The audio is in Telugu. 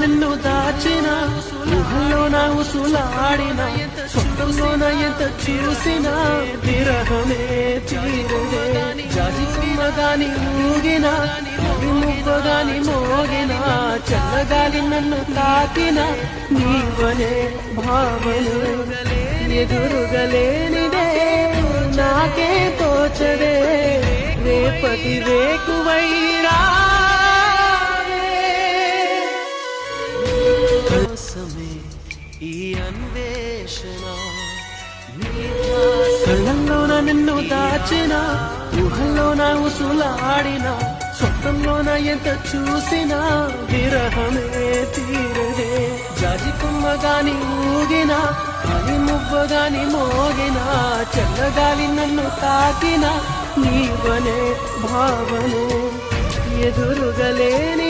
నిన్ను దాచిన ఊహల్లోన ఉసులాడిన స్వప్నంలోన ఎంత చూసిన విరహమే తీరదే. జాజి కొమ్మగాని ఊగిన మువ్వగాని మోగిన చల్లగాలి నన్ను తాకిన నీవనే భావన ఎదురుగలేనిదే నాకే తోచదే. రేపటి వేకువైరా కోసమే ఈ అన్వేషణ. కళ్ళల్లోన నిన్ను దాచిన ఊహల్లోన ఉసులాడిన స్వప్నంలోన ఎంత చూసినా విరహమే తీరదే. జాజి కొమ్మగాని ఊగిన అని మువ్వగాని మోగిన చల్లగాలి నన్ను తాకిన నీవనే భావనే ఎదురుగలేని